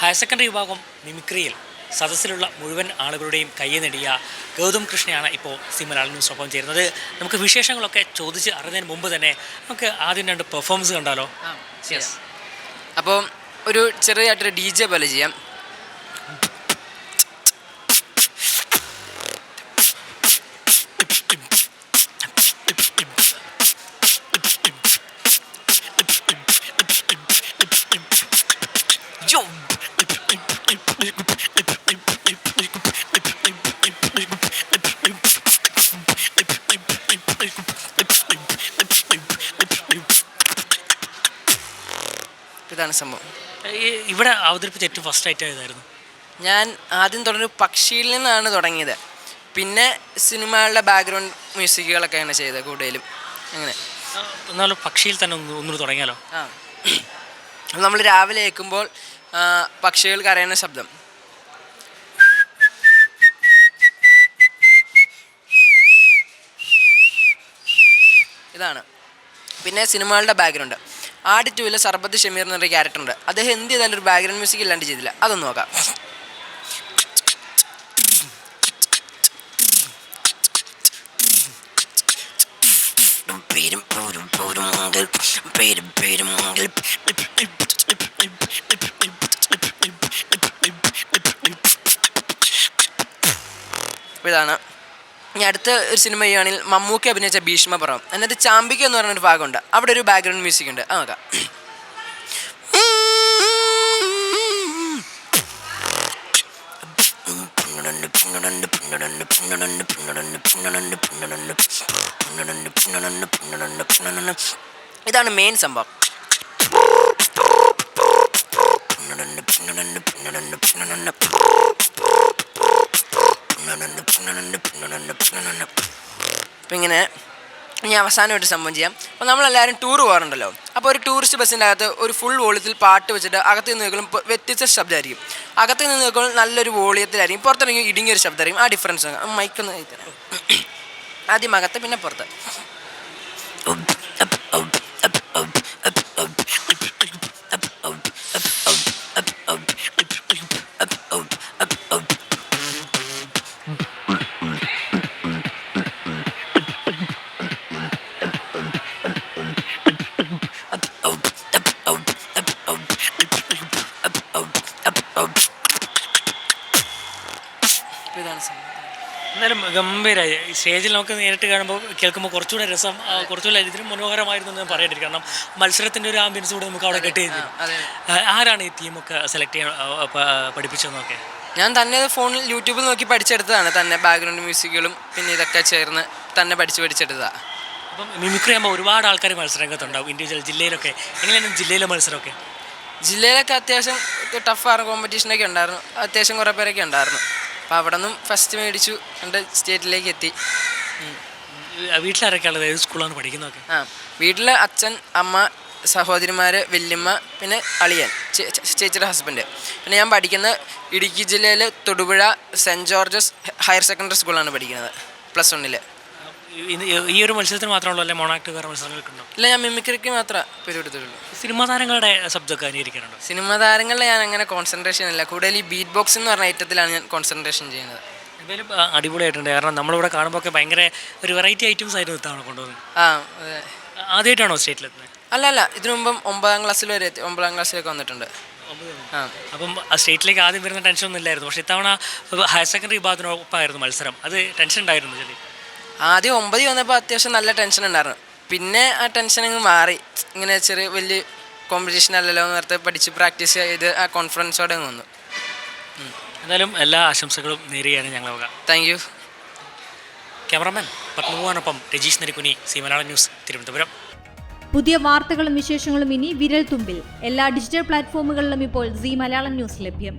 Higher secondary വിഭാഗം മിമിക്രിയിൽ സദസ്സിലുള്ള മുഴുവൻ ആളുകളുടെയും കയ്യെ നേടിയ ഗൗതം കൃഷ്ണയാണ് ഇപ്പോൾ സി സ്വഭാവം ചെയ്യുന്നത് ചേരുന്നത്. നമുക്ക് വിശേഷങ്ങളൊക്കെ ചോദിച്ച് അറിഞ്ഞതിന് മുമ്പ് തന്നെ നമുക്ക് ആദ്യം രണ്ട് പെർഫോമൻസ് കണ്ടാലോ? അപ്പം അപ്പോൾ ഒരു ചെറിയതായിട്ടൊരു ഡി ജെ പോലെ ചെയ്യാം. ഇതാണ് സംഭവം. ഇവിടെ അവതരിപ്പിച്ച ഏറ്റവും ഫസ്റ്റ് ആയിട്ട് ഏതായിരുന്നു? ഞാൻ ആദ്യം തുടങ്ങി പക്ഷിയിൽ നിന്നാണ് തുടങ്ങിയത്. പിന്നെ സിനിമകളുടെ ബാക്ക്ഗ്രൗണ്ട് മ്യൂസിക്കുകളൊക്കെയാണ് ചെയ്തത് കൂടുതലും. അങ്ങനെ. എന്നാലും പക്ഷിയിൽ തന്നെ ഒന്ന് ഒന്നുകൂടി തുടങ്ങിയാലോ? ആ. നമ്മൾ രാവിലെ കേൾക്കുമ്പോൾ ആ, പക്ഷികൾ കരയുന്ന ശബ്ദം. ഇതാണ്. പിന്നെ സിനിമകളുടെ ബാക്ക്ഗ്രൗണ്ട് ആടി ടൂവിലെ സർബത്ത് ഷമീർ എന്നൊരു ക്യാരക്ടർ ഉണ്ട്. അദ്ദേഹം എന്ത് ചെയ്താലും ഒരു ബാക്ക്ഗ്രൗണ്ട് മ്യൂസിക് ഇല്ലാണ്ട് ചെയ്തില്ല. അതൊന്ന് നോക്കാം. ഇതാണ് ഇനി അടുത്ത ഒരു സിനിമ ചെയ്യുകയാണെങ്കിൽ മമ്മൂക്കി അഭിനയിച്ച ഭീഷ്മപർവം അതിനകത്ത് ചാമ്പിക്ക എന്ന് പറഞ്ഞൊരു ഭാഗമുണ്ട്. അവിടെ ഒരു ബാക്ക്ഗ്രൗണ്ട് മ്യൂസിക് ഉണ്ട്. ആ നോക്കാം. ഇതാണ് മെയിൻ സംഭവം. അപ്പം ഇങ്ങനെ ഇനി ഒരു സംഭവം ചെയ്യാം. അപ്പോൾ നമ്മളെല്ലാവരും ടൂർ പോകാറുണ്ടല്ലോ. അപ്പോൾ ഒരു ടൂറിസ്റ്റ് ബസ്സിന്റെ അകത്ത് ഒരു ഫുൾ വോളിയത്തിൽ പാട്ട് വെച്ചിട്ട് അകത്ത് നിന്ന് കേൾക്കുമ്പോൾ വ്യത്യസ്ത ശബ്ദമായിരിക്കും അകത്ത് നിന്ന് കേൾക്കുമ്പോൾ നല്ലൊരു വോളിയത്തിലായിരിക്കും. പുറത്തിറങ്ങി ഇടുങ്ങിയൊരു ശബ്ദമായിരിക്കും ആ ഡിഫറൻസ് മൈക്കൊന്ന് ആദ്യം അകത്ത് പിന്നെ പുറത്ത്. ഗംഭീരമായി ഈ സ്റ്റേജിൽ നമുക്ക് നേരിട്ട് കാണുമ്പോൾ കേൾക്കുമ്പോൾ കുറച്ചുകൂടെ രസം കുറച്ചുകൂടെ ഇതിന് മനോഹരമായിരുന്നു എന്ന് പറയേണ്ടി കാരണം മത്സരത്തിന്റെ ഒരു ആംബിയൻസ് കൂടെ നമുക്ക് അവിടെ കിട്ടി അതെ ആരാണ് ഈ തീമൊക്കെ സെലക്ട് ചെയ്യാൻ പഠിപ്പിച്ചതെന്നൊക്കെ? ഞാൻ തന്നെ ഫോണിൽ യൂട്യൂബിൽ നോക്കി പഠിച്ചെടുത്തതാണ്. തന്നെ ബാക്ക്ഗ്രൗണ്ട് മ്യൂസിക്കുകളും പിന്നെ ഇതൊക്കെ ചേർന്ന് തന്നെ പഠിച്ച് പഠിച്ചെടുത്തതാണ് അപ്പം മിമിക്രി ആകുമ്പോൾ ഒരുപാട് ആൾക്കാർ മത്സരരംഗത്തുണ്ടാവും. ഇൻഡിവിജ്വൽ ജില്ലയിലൊക്കെ. എങ്ങനെയാണ് ജില്ലയിലെ മത്സരമൊക്കെ? ജില്ലയിലൊക്കെ അത്യാവശ്യം ടഫാണ് കോമ്പറ്റീഷനൊക്കെ ഉണ്ടായിരുന്നു. അത്യാവശ്യം കുറേ പേരൊക്കെ ഉണ്ടായിരുന്നു. അപ്പോൾ അവിടെ നിന്നും ഫസ്റ്റ് മേടിച്ചു എന്റെ സ്റ്റേറ്റിലേക്ക് എത്തി. വീട്ടിലാരൊക്കെ ഉള്ളത് ഏത് സ്കൂളാണ് പഠിക്കുന്നതൊക്കെ? ആ വീട്ടിൽ അച്ഛൻ അമ്മ സഹോദരിമാർ വല്യമ്മ പിന്നെ അളിയൻ ചേച്ചിയുടെ ഹസ്ബൻഡ് പിന്നെ ഞാൻ പഠിക്കുന്ന ഇടുക്കി ജില്ലയിലെ Thodupuzha Saint George's higher secondary സ്കൂളാണ് പഠിക്കുന്നത് പ്ലസ് വണ്ണിൽ ഈ ഒരു മത്സരത്തിന് മാത്രമുള്ളൂ അല്ലെ? മോണാക്ട് വേറെ മത്സരങ്ങൾക്കുണ്ടോ ഇല്ല ഞാൻ മിമിക്രിക്ക് മാത്രമേ പരിപാടിത്തുള്ളൂ സിനിമാ താരങ്ങളുടെ ശബ്ദമൊക്കെ അനുകരിക്കാനുണ്ടോ സിനിമ താരങ്ങളിൽ ഞാൻ അങ്ങനെ കോൺസെൻട്രേഷൻ അല്ല കൂടുതൽ ഈ ബീറ്റ് ബോക്സ് എന്ന് പറഞ്ഞ ഐറ്റത്തിലാണ് ഞാൻ കോൺസെൻട്രേഷൻ ചെയ്യുന്നത്. എന്തായാലും അടിപൊളിയായിട്ടുണ്ട്. കാരണം നമ്മളിവിടെ കാണുമ്പോൾ ഒക്കെ ഭയങ്കര ഒരു വെറൈറ്റി ഐറ്റംസ് ആയിരുന്നു ഇത്തവണ കൊണ്ടുവന്നത്. ആ അതെ ആദ്യമായിട്ടാണോ സ്റ്റേറ്റിലെത്തുന്നത് അല്ല അല്ല. ഇതിനു മുമ്പ് ഒമ്പതാം ക്ലാസ്സിൽ വരെ എത്തി ഒമ്പതാം ക്ലാസ്സിലൊക്കെ വന്നിട്ടുണ്ട്. ആ. അപ്പം ആ സ്റ്റേറ്റിലേക്ക് ആദ്യം വരുന്ന ടെൻഷൻ ഒന്നും ഇല്ലായിരുന്നു. പക്ഷേ ഇത്തവണ ഹയർ സെക്കൻഡറി വിഭാഗത്തിനൊപ്പമായിരുന്നു മത്സരം. അത് ടെൻഷൻ ഉണ്ടായിരുന്നു ചെറിയ ആദ്യം ഒമ്പതിൽ വന്നപ്പോൾ അത്യാവശ്യം നല്ല ടെൻഷൻ ഉണ്ടായിരുന്നു. പിന്നെ ആ ടെൻഷൻ അങ്ങ് മാറി. ഇങ്ങനെ ചെറിയ വലിയ കോമ്പറ്റീഷൻ അല്ലല്ലോ എന്ന് നേരത്തെ പഠിച്ച് പ്രാക്ടീസ് ചെയ്ത് ആ കോൺഫിഡൻസോടെ അങ്ങ് വന്നു. എന്തായാലും എല്ലാ ആശംസകളും നേരുകയാണ് ഞങ്ങൾ താങ്ക് യു ക്യാമറമാൻ പത്മകുമാറിനൊപ്പം രജീഷ് നരിക്കുനി സി മലയാളം ന്യൂസ് തിരുവനന്തപുരം. പുതിയ വാർത്തകളും വിശേഷങ്ങളും ഇനി വിരൽ തുമ്പിൽ എല്ലാ ഡിജിറ്റൽ പ്ലാറ്റ്ഫോമുകളിലും ഇപ്പോൾ സി മലയാളം ന്യൂസ് ലഭ്യം.